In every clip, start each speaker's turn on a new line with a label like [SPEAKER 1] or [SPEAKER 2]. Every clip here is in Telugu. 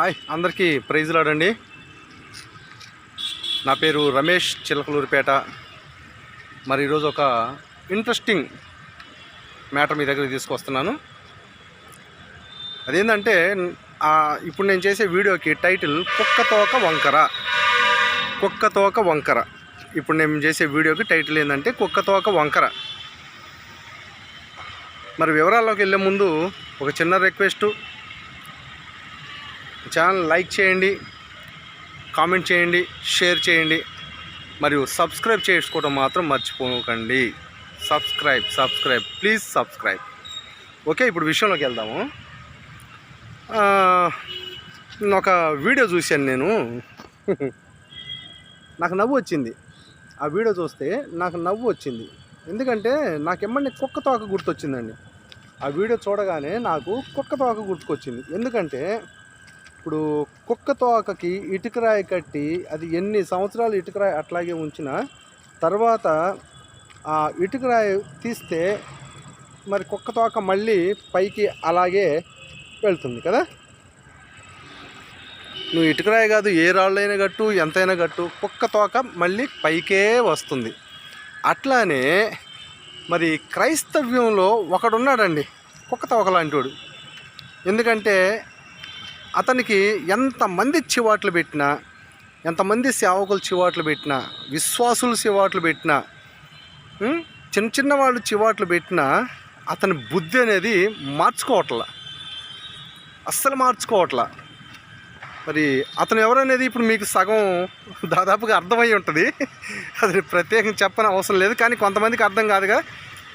[SPEAKER 1] హాయ్ అందరికీ ప్రైజులు ఆడండి నా పేరు రమేష్ చిలకలూరిపేట. మరి ఈరోజు ఒక ఇంట్రెస్టింగ్ మ్యాటర్ మీ దగ్గరికి తీసుకొస్తున్నాను. అదేంటంటే ఇప్పుడు నేను చేసే వీడియోకి టైటిల్ కుక్క తోక వంకర. కుక్క తోక వంకర. ఇప్పుడు నేను చేసే వీడియోకి టైటిల్ ఏంటంటే కుక్క తోక వంకర. మరి వివరాల్లోకి వెళ్ళే ముందు ఒక చిన్న రిక్వెస్టు ఛానల్ లైక్ చేయండి కామెంట్ చేయండి షేర్ చేయండి మరియు సబ్స్క్రైబ్ చేసుకోవడం మాత్రం మర్చిపోకండి. Subscribe subscribe please subscribe. Okay ఇప్పుడు విషయంలోకి వెళ్దాము. ఒక వీడియో చూశాను నేను. నాకు నవ్వు వచ్చింది. ఆ వీడియో చూస్తే నాకు నవ్వు వచ్చింది. ఎందుకంటే నాకు ఎమ్మని కుక్క తోక గుర్తొచ్చిందండి. ఆ వీడియో చూడగానే నాకు కుక్క తోక గుర్తుకొచ్చింది. ఎందుకంటే ఇప్పుడు కుక్క తోకకి ఇటుకరాయి కట్టి అది ఎన్ని సంవత్సరాలు ఇటుకరాయి అట్లాగే ఉంచిన తర్వాత ఆ ఇటుకరాయి తీస్తే మరి కుక్క తోక మళ్ళీ పైకి అలాగే వెళ్తుంది కదా? నువ్వు ఇటుకరాయి కాదు ఏ రాళ్ళైనా గట్టు ఎంతైనా గట్టు కుక్క తోక మళ్ళీ పైకే వస్తుంది. అట్లానే మరి క్రైస్తవ్యంలో ఒకడున్నాడండి కుక్క తోక లాంటివాడు ఎందుకంటే అతనికి ఎంతమంది చివాట్లు పెట్టినా ఎంతమంది సేవకులు చివాట్లు పెట్టినా విశ్వాసులు చివాట్లు పెట్టినా చిన్న చిన్న వాళ్ళు చివాట్లు పెట్టినా అతని బుద్ధి అనేది మార్చుకోవట్ల. అస్సలు మార్చుకోవట్ల. మరి అతను ఎవరనేది ఇప్పుడు మీకు సగం దాదాపుగా అర్థమై ఉంటుంది. అది ప్రత్యేకం చెప్పని అవసరం లేదు కానీ కొంతమందికి అర్థం కాదుగా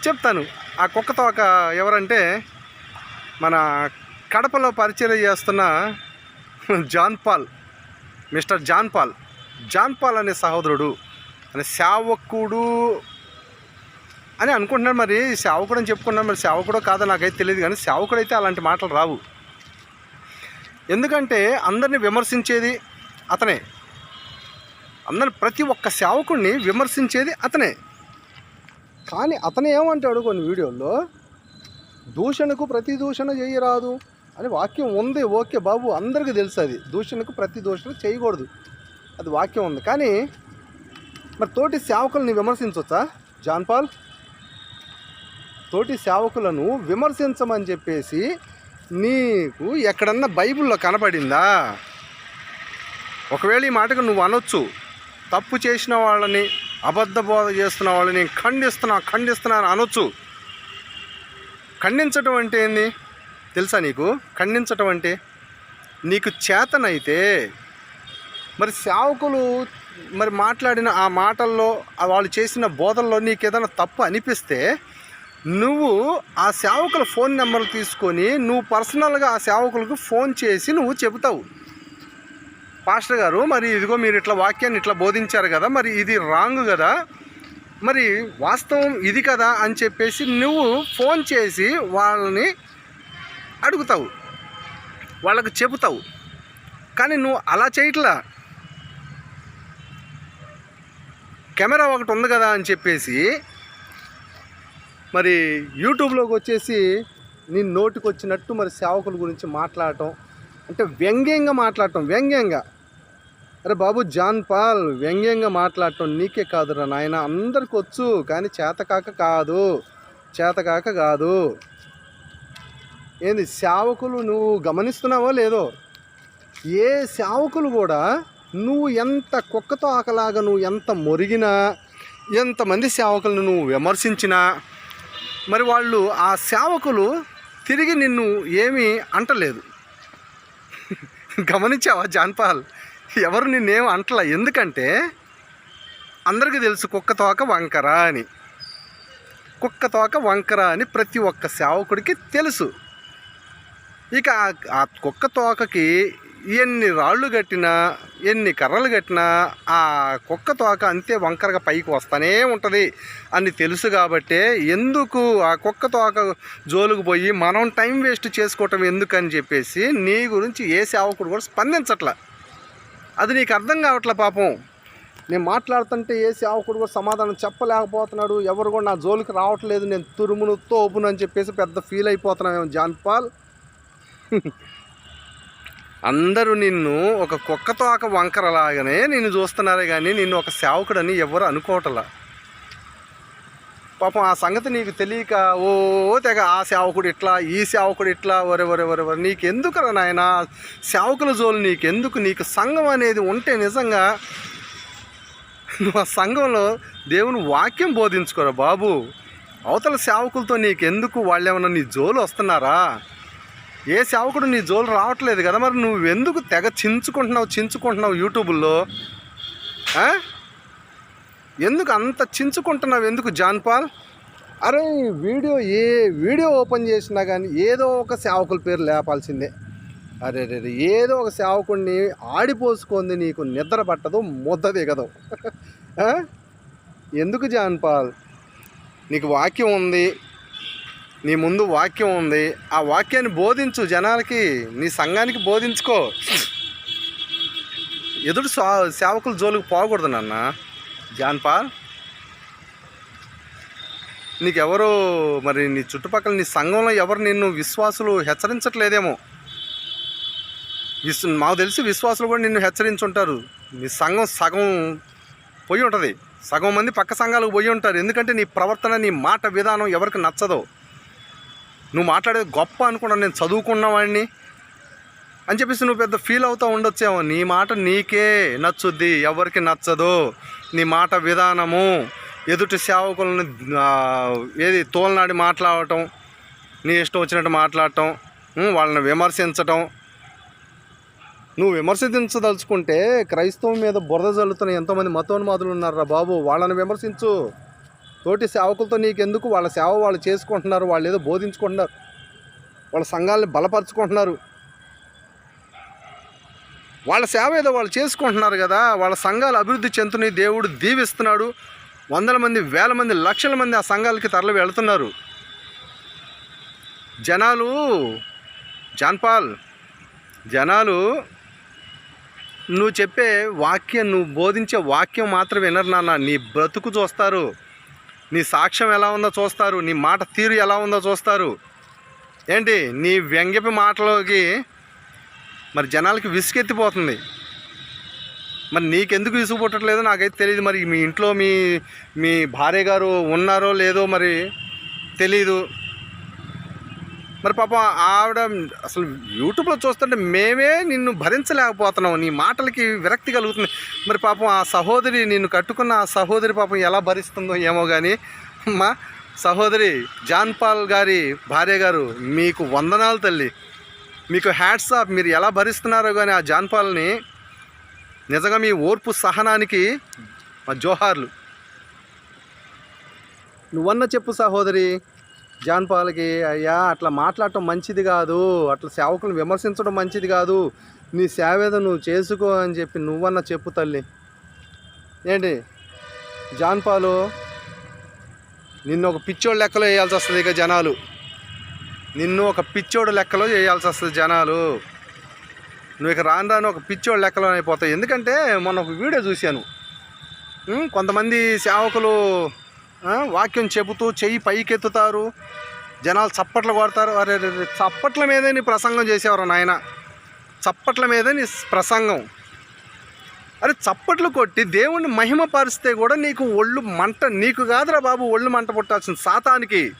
[SPEAKER 1] చెప్తాను. ఆ కుక్కతో ఒక ఎవరంటే మన కడపలో పరిచయం చేస్తున్న John Paul mister John Paul. John Paul అనే సహోదరుడు అనే సేవకుడు అని అనుకుంటున్నాను మరి. సేవకుడు అని చెప్పుకున్నాను మరి. సేవకుడో కాదో నాకైతే తెలియదు కానీ సేవకుడు అయితే అలాంటి మాటలు రావు. ఎందుకంటే అందరిని విమర్శించేది అతనే. అందరిని ప్రతి ఒక్క సేవకుడిని విమర్శించేది అతనే. కానీ అతను ఏమంటాడు కొన్ని వీడియోల్లో? దూషణకు ప్రతి దూషణ చేయరాదు. అని వాక్యం ఉంది ఓకే బాబు అందరికీ తెలుసు అది. దూషణకు ప్రతి దూషణ చేయకూడదు. అది వాక్యం ఉంది. కానీ మరి తోటి సేవకులను విమర్శించవచ్చా జాన్పాల్ తోటి సేవకులను విమర్శించమని చెప్పేసి నీకు ఎక్కడన్నా బైబిల్లో కనపడిందా? ఒకవేళ ఈ మాటకు నువ్వు అనొచ్చు తప్పు చేసిన వాళ్ళని అబద్ధ బోధ చేస్తున్న వాళ్ళని ఖండిస్తున్నా ఖండిస్తున్నా అని అనొచ్చు. ఖండించటం అంటే ఏంది? తెలుసా నీకు? ఖండించటం అంటే నీకు చేతనైతే మరి సేవకులు మరి మాట్లాడిన ఆ మాటల్లో వాళ్ళు చేసిన బోధల్లో నీకు ఏదైనా తప్పు అనిపిస్తే నువ్వు ఆ సేవకుల ఫోన్ నెంబర్లు తీసుకొని నువ్వు పర్సనల్గా ఆ సేవకులకు ఫోన్ చేసి నువ్వు చెబుతావు. పాస్టర్ గారు మరి ఇదిగో మీరు ఇట్లా వాక్యాన్ని ఇట్లా బోధించారు కదా మరి ఇది రాంగ్ కదా మరి వాస్తవం ఇది కదా అని చెప్పేసి నువ్వు ఫోన్ చేసి వాళ్ళని అడుగుతావు. వాళ్ళకు చెబుతావు. కానీ నువ్వు అలా చేయట్లా. కెమెరా ఒకటి ఉంది కదా అని చెప్పేసి మరి యూట్యూబ్లోకి వచ్చేసి నీ నోటికి వచ్చినట్టు మరి సేవకుల గురించి మాట్లాడటం అంటే వ్యంగ్యంగా మాట్లాడటం వ్యంగ్యంగా. అరే బాబు జాన్ పాల్ వ్యంగ్యంగా మాట్లాడటం నీకే కాదురా నాయన. అందరికి వచ్చు కానీ చేతకాక కాదు. చేతకాక కాదు. ఏంది సేవకులు నువ్వు గమనిస్తున్నావో లేదో? ఏ సేవకులు కూడా నువ్వు ఎంత కుక్కతో ఆకలాగా నువ్వు ఎంత మొరిగినా ఎంతమంది సేవకులను నువ్వు విమర్శించినా మరి వాళ్ళు ఆ సేవకులు తిరిగి నిన్ను ఏమీ అంటలేదు. గమనించావా జాన్పాల్? ఎవరు నిన్నేం అంటలా? ఎందుకంటే అందరికీ తెలుసు కుక్క తోక వంకర అని. కుక్క తోక వంకర అని ప్రతి ఒక్క సేవకుడికి తెలుసు. ఇక ఆ- కుక్క తోకకి ఎన్ని రాళ్ళు కట్టినా ఎన్ని కర్రలు కట్టినా ఆ కుక్క తోక అంతే వంకరగా పైకి వస్తూనే ఉంటుంది అని తెలుసు కాబట్టే ఎందుకు ఆ కుక్క తోక జోలుకు పోయి మనం టైం వేస్ట్ చేసుకోవటం ఎందుకని చెప్పేసి నీ గురించి ఏ సేవకుడు కూడా స్పందించట్లా. అది నీకు అర్థం కావట్లే పాపం. నేను మాట్లాడుతుంటే ఏ సేవకుడు కూడా సమాధానం చెప్పలేకపోతున్నాడు. ఎవరు కూడా నా జోలికి రావట్లేదు. నేను తురుమును తోపును అని చెప్పేసి పెద్ద ఫీల్ అయిపోతున్నామేమో జాన్పాల్. అందరూ నిన్ను ఒక కుక్కతో ఒక వంకరలాగానే నిన్ను చూస్తున్నారే కానీ నిన్ను ఒక సేవకుడని ఎవరు అనుకోవటలా. పాపం ఆ సంగతి నీకు తెలియక ఓ తెగ ఆ సేవకుడు ఇట్లా ఈ సేవకుడు ఇట్లా వరే వరే వరే వరే నీకెందుకురా నాయన? సేవకుల జోలు నీకెందుకు? నీకు సంఘం అనేది ఉంటే నిజంగా నువ్వు ఆ సంఘంలో దేవుని వాక్యం బోధించుకోరా బాబు. అవతల సేవకులతో నీకెందుకు? వాళ్ళు ఏమైనా నీ జోలు వస్తున్నారా? ఏ సేవకుడు నీ జోలు రావట్లేదు కదా మరి నువ్వు ఎందుకు తెగ చించుకుంటున్నావు చించుకుంటున్నావు యూట్యూబ్లో? ఎందుకు అంత చించుకుంటున్నావు ఎందుకు జాన్పాల్ అరే వీడియో ఏ వీడియో ఓపెన్ చేసినా కానీ ఏదో ఒక సేవకుల పేరు లేపాల్సిందే. అరే రే ఏదో ఒక సేవకుడిని ఆడిపోసుకుంది నీకు నిద్ర పట్టదు ముద్ద దిగదు. ఎందుకు జాన్పాల్ నీకు వాక్యం ఉంది. నీ ముందు వాక్యం ఉంది. ఆ వాక్యాన్ని బోధించు జనాలకి నీ సంఘానికి బోధించుకో. ఎదురు సేవకులు సేవకుల జోలికి పోకూడదు నాన్న. జాన్ నీకెవరు మరి నీ చుట్టుపక్కల నీ సంఘంలో ఎవరు నిన్ను విశ్వాసులు హెచ్చరించట్లేదేమో. విశ్ మాకు తెలిసి విశ్వాసులు కూడా నిన్ను హెచ్చరించుంటారు. నీ సంఘం సగం పోయి ఉంటుంది. సగం మంది పక్క సంఘాలకు పోయి ఉంటారు. ఎందుకంటే నీ ప్రవర్తన నీ మాట విధానం ఎవరికి నచ్చదో. నువ్వు మాట్లాడేది గొప్ప అనుకున్నాను నేను చదువుకున్నవాడిని అని చెప్పేసి నువ్వు పెద్ద ఫీల్ అవుతూ ఉండొచ్చేమో. నీ మాట నీకే నచ్చుద్ది ఎవరికి నచ్చదు. నీ మాట విధానము ఎదుటి సేవకులను ఏది తోలనాడి మాట్లాడటం నీ ఇష్టం వచ్చినట్టు మాట్లాడటం వాళ్ళని విమర్శించటం. నువ్వు విమర్శించదలుచుకుంటే క్రైస్తవం మీద బురద జల్లుతున్న ఎంతోమంది మతోన్మాదులు ఉన్నారా బాబు. వాళ్ళని విమర్శించు. తోటి సేవకులతో నీకెందుకు? వాళ్ళ సేవ వాళ్ళు చేసుకుంటున్నారు వాళ్ళు ఏదో బోధించుకుంటున్నారు. వాళ్ళ సంఘాలని బలపరుచుకుంటున్నారు. వాళ్ళ సేవ ఏదో వాళ్ళు చేసుకుంటున్నారు కదా వాళ్ళ సంఘాలు అభివృద్ధి చెందుతున్నాయి దేవుడు దీవిస్తున్నాడు. వందల మంది వేల మంది లక్షల మంది ఆ సంఘాలకి తరలి వెళుతున్నారు. జనాలు జాన్పాల్ జనాలు నువ్వు చెప్పే వాక్యం నువ్వు బోధించే వాక్యం మాత్రం వినరు నాన్న. నీ బ్రతుకు చూస్తారు. నీ సాక్ష్యం ఎలా ఉందో చూస్తారు నీ మాట తీరు ఎలా ఉందో చూస్తారు. ఏంటి? నీ వ్యంగ్యపు మాటలోకి మరి జనాలకి విసుగెత్తిపోతుంది మరి నీకెందుకు విసుగు పుట్టట్లేదో? నాకైతే తెలియదు మరి మీ ఇంట్లో మీ మీ భార్య గారు ఉన్నారో లేదో మరి తెలీదు. మరి పాపం ఆవిడ అసలు యూట్యూబ్లో చూస్తుంటే మేమే నిన్ను భరించలేకపోతున్నాం. నీ మాటలకి విరక్తి కలుగుతుంది. మరి పాపం ఆ సహోదరి నిన్ను కట్టుకున్న ఆ సహోదరి పాపం ఎలా భరిస్తుందో ఏమో కానీ మా సహోదరి జాన్పాల్ గారి భార్య గారు మీకు వందనాలు తల్లి. మీకు హ్యాట్స్ ఆఫ్ మీరు ఎలా భరిస్తున్నారో కానీ ఆ జాన్పాల్ని నిజంగా మీ ఓర్పు సహనానికి మా జోహార్లు. నువ్వన్న చెప్పు సహోదరి. జాన్ పాల్కి అయ్యా అట్లా మాట్లాడటం మంచిది కాదు. అట్లా సేవకులను విమర్శించడం మంచిది కాదు. నీ సేవేద నువ్వు చేసుకో అని చెప్పి నువ్వన్న చెప్పు తల్లి. ఏంటి? జాన్ పాలు నిన్ను ఒక పిచ్చోడు లెక్కలో వేయాల్సి వస్తుంది ఇక జనాలు. నిన్ను ఒక పిచ్చోడు లెక్కలో చేయాల్సి వస్తుంది జనాలు. నువ్వు ఇక రాను రాను ఒక పిచ్చోడు లెక్కలో అయిపోతావు. ఎందుకంటే మొన్న ఒక వీడియో చూశాను. కొంతమంది సేవకులు వాక్యం చెబుతూ చెయ్యి పైకెత్తుతారు. జనాలు చప్పట్లు కొడతారు. అరే చప్పట్ల మీదే నీ ప్రసంగం చేసేవారు నాయన. చప్పట్ల మీదే నీ ప్రసంగం. అరే చప్పట్లు కొట్టి దేవుణ్ణి మహిమపరిస్తే కూడా నీకు ఒళ్ళు మంట నీకు కాదురా బాబు ఒళ్ళు మంట పుట్టాల్సింది సాతానికి.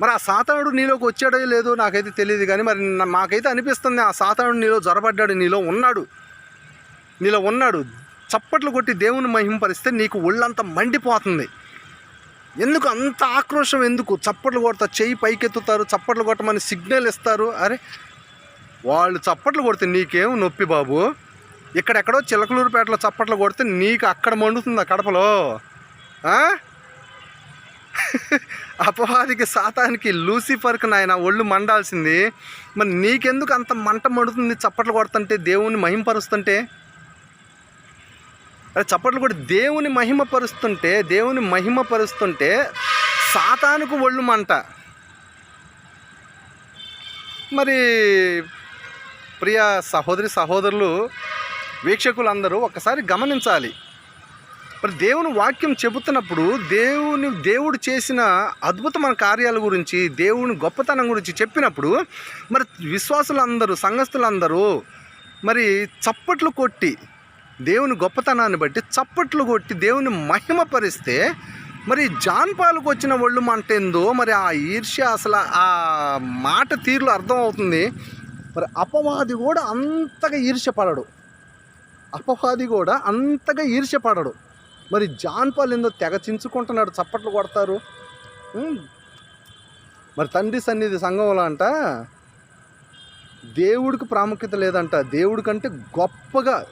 [SPEAKER 1] మరి ఆ సాతానుడు నీలోకి వచ్చాడో లేదో నాకైతే తెలియదు కానీ మరి మాకైతే అనిపిస్తుంది ఆ సాతానుడు నీలో జ్వరపడ్డాడు నీలో ఉన్నాడు. నీలో ఉన్నాడు. చప్పట్లు కొట్టి దేవుని మహిమపరిస్తే నీకు ఒళ్ళంతా మండిపోతుంది. ఎందుకు అంత ఆక్రోషం ఎందుకు? చప్పట్లు కొడతారు చెయ్యి పైకెత్తుతారు చప్పట్లు కొట్టమని సిగ్నల్ ఇస్తారు. అరే వాళ్ళు చప్పట్లు కొడితే నీకేం నొప్పి బాబు? ఇక్కడెక్కడో చిలకలూరుపేటలో చప్పట్లు కొడితే నీకు అక్కడ మండుతుంది ఆ? కడపలో అపవాదికి సాతానికి లూసిఫర్కి నాయన ఒళ్ళు మండాల్సింది. మరి నీకెందుకు అంత మంట మండుతుంది చప్పట్లు కొడుతుంటే దేవుని మహింపరుస్తుంటే? అరే చప్పట్లు కూడా దేవుని మహిమపరుస్తుంటే దేవుని మహిమపరుస్తుంటే సాతానుకు ఒళ్ళు మంట. మరి ప్రియ సహోదరి సహోదరులు వీక్షకులందరూ ఒక్కసారి గమనించాలి. మరి దేవుని వాక్యం చెబుతున్నప్పుడు దేవుని దేవుడు చేసిన అద్భుతమైన కార్యాల గురించి దేవుని గొప్పతనం గురించి చెప్పినప్పుడు మరి విశ్వాసులందరూ సంఘస్థులందరూ మరి చప్పట్లు కొట్టి దేవుని గొప్పతనాన్ని బట్టి చప్పట్లు కొట్టి దేవుని మహిమపరిస్తే మరి జాన్పాలకు వచ్చిన ఒళ్ళు మంటెందో మరి ఆ ఈర్ష్య అసలు ఆ మాట తీరులో అర్థమవుతుంది. మరి అపవాది కూడా అంతగా ఈర్ష్యపడడు. అపవాది కూడా అంతగా ఈర్ష్యపడడు. మరి జాన్పాలు ఎందో ఏందో తెగ చించుకుంటున్నాడు చప్పట్లు కొడతారు. మరి తండ్రి సన్నిధి సంఘంలో అంట దేవుడికి ప్రాముఖ్యత లేదంట. దేవుడి కంటే గొప్పగా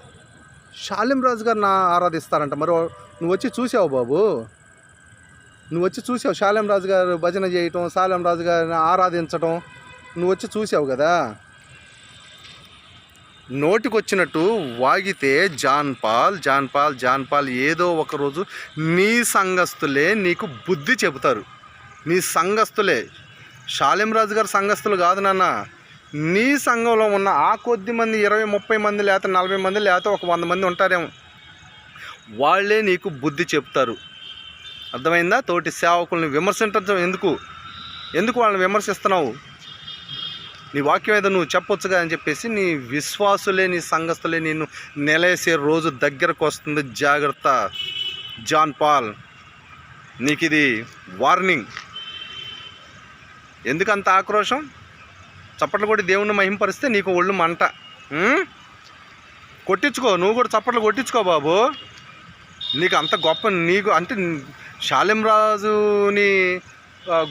[SPEAKER 1] షాలిం రాజు గారిని ఆరాధిస్తారంట. మరో నువ్వు వచ్చి చూసావు బాబు. నువ్వు వచ్చి చూసావు శాలెం రాజు గారు భజన చేయటం శాలెం రాజు గారిని ఆరాధించటం. నువ్వు వచ్చి చూసావు కదా. నోటికొచ్చినట్టు వాగితే జాన్పాల్ జాన్పాల్ జాన్పాల్ ఏదో ఒకరోజు నీ సంఘస్థులే నీకు బుద్ధి చెబుతారు. నీ సంఘస్థులే. శాలెం రాజు గారు సంఘస్థులు కాదు నాన్న. నీ సంఘంలో ఉన్న ఆ కొద్ది మంది ఇరవై ముప్పై మంది లేకపోతే నలభై మంది లేకపోతే ఒక వంద మంది ఉంటారేమో. వాళ్ళే నీకు బుద్ధి చెప్తారు. అర్థమైందా? తోటి సేవకుల్ని విమర్శించడం ఎందుకు? ఎందుకు వాళ్ళని విమర్శిస్తున్నావు? నీ వాక్యం ఏదో నువ్వు చెప్పొచ్చుగా అని చెప్పేసి నీ విశ్వాసులే నీ సంఘస్థులే నిన్ను నెలేసే రోజు దగ్గరకు వస్తుంది. జాగ్రత్త. జాన్ పాల్ నీకు ఇది వార్నింగ్. ఎందుకంత ఆక్రోషం చప్పట్లు కొట్టి దేవుణ్ణి మహింపరిస్తే నీకు ఒళ్ళు మంట. కొట్టించుకో నువ్వు కూడా చప్పట్లు కొట్టించుకో బాబు. నీకు అంత గొప్ప నీకు అంటే శాలెం రాజుని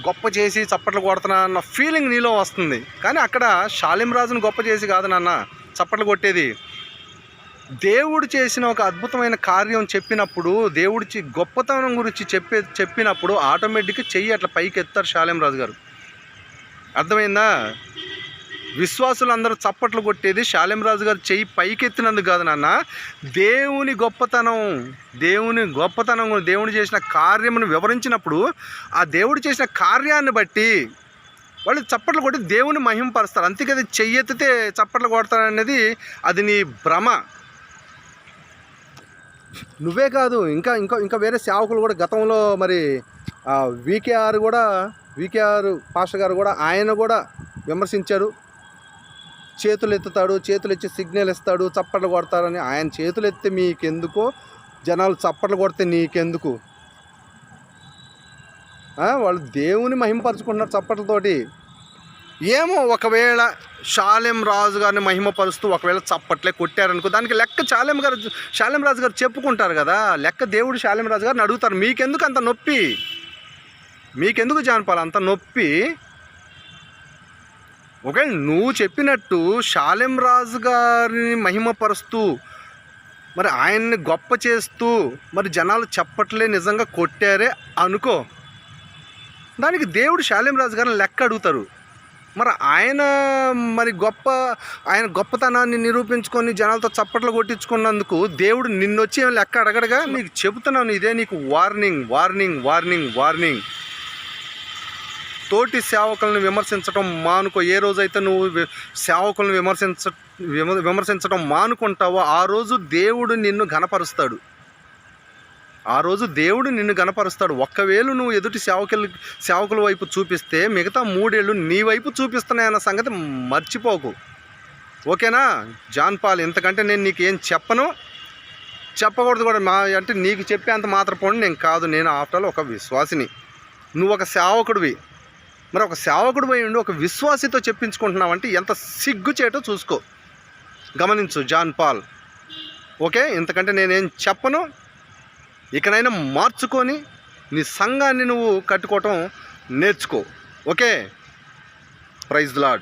[SPEAKER 1] గొప్ప చేసి చప్పట్లు కొడుతున్నా అన్న ఫీలింగ్ నీలో వస్తుంది. కానీ అక్కడ శాలిం రాజుని గొప్ప చేసి కాదు నాన్న చప్పట్లు కొట్టేది. దేవుడు చేసిన ఒక అద్భుతమైన కార్యం చెప్పినప్పుడు దేవుడి గొప్పతనం గురించి చెప్పే చెప్పినప్పుడు ఆటోమేటిక్గా చెయ్యి అట్లా పైకి ఎత్తారు శాలెం రాజు గారు అర్థమైందా? విశ్వాసులందరూ చప్పట్లు కొట్టేది శాలెం రాజు గారు చెయ్యి పైకెత్తినందుకు కాదు నాన్న. దేవుని గొప్పతనం దేవుని గొప్పతనం దేవుడు చేసిన కార్యమును వివరించినప్పుడు ఆ దేవుడు చేసిన కార్యాన్ని బట్టి వాళ్ళు చప్పట్లు కొట్టి దేవుని మహింపరుస్తారు. అంతే కదా చెయ్యెత్తితే చప్పట్లు కొడతారనేది అది నీ భ్రమ. నువ్వే కాదు ఇంకా ఇంకా ఇంకా వేరే సేవకులు కూడా గతంలో మరి వికేఆర్ కూడా వికేఆర్ పాస్టర్ గారు కూడా ఆయన కూడా విమర్శించారు. చేతులు ఎత్తుతాడు చేతులు ఇచ్చి సిగ్నల్ ఇస్తాడు చప్పట్లు కొడతారని ఆయన చేతులు ఎత్తే మీకెందుకో? జనాలు చప్పట్లు కొడితే నీకెందుకు? వాళ్ళు దేవుని మహిమపరుచుకుంటున్నారు చప్పట్లతోటి. ఏమో ఒకవేళ శాలెం రాజు గారిని మహిమపరుస్తూ ఒకవేళ చప్పట్లే కొట్టారనుకో దానికి లెక్క శాలెం గారు శాలెం రాజు గారు చెప్పుకుంటారు కదా లెక్క దేవుడు శాలెం రాజు గారిని అడుగుతారు. మీకెందుకు అంత నొప్పి? మీకెందుకు జానపాలి అంత నొప్పి? ఒకవేళ నువ్వు చెప్పినట్టు షాలెం రాజు గారిని మహిమపరుస్తూ మరి ఆయన్ని గొప్ప చేస్తూ మరి జనాలు చెప్పట్లే నిజంగా కొట్టారే అనుకో. దానికి దేవుడు శాలెం రాజు గారిని లెక్క అడుగుతారు. మరి ఆయన మరి గొప్ప ఆయన గొప్పతనాన్ని నిరూపించుకొని జనాలతో చప్పట్లు కొట్టించుకున్నందుకు దేవుడు నిన్నొచ్చి ఏం లెక్క అడగడగా? నీకు చెబుతున్నాను ఇదే నీకు వార్నింగ్ వార్నింగ్ వార్నింగ్ వార్నింగ్ తోటి సేవకులను విమర్శించడం మానుకో. ఏ రోజైతే నువ్వు సేవకులను విమర్శించ విమ- విమర్శించడం మానుకుంటావో ఆ రోజు దేవుడు నిన్ను ఘనపరుస్తాడు. ఆ రోజు దేవుడు నిన్ను గనపరుస్తాడు ఒక్కవేళ నువ్వు ఎదుటి సేవకులు సేవకుల వైపు చూపిస్తే మిగతా మూడేళ్ళు నీ వైపు చూపిస్తున్నాయన్న సంగతి మర్చిపోకు. ఓకేనా? జాన్ పాల్ ఇంతకంటే నేను నీకు ఏం చెప్పను. చెప్పకూడదు కూడా. మా అంటే నీకు చెప్పేంత మాత్రం నేను కాదు. నేను ఆఫ్టర్ ఆల్ ఒక విశ్వాసిని. నువ్వు ఒక సేవకుడివి. మరి ఒక సేవకుడు పోయి ఉండి ఒక విశ్వాసితో చెప్పించుకుంటున్నామంటే ఎంత సిగ్గుచేటో చూసుకో. గమనించు జాన్ పాల్. ఓకే ఇంతకంటే నేనేం చెప్పను. ఇకనైనా మార్చుకొని నీ సంఘాన్ని నువ్వు కట్టుకోవటం నేర్చుకో. ఓకే? Praise lord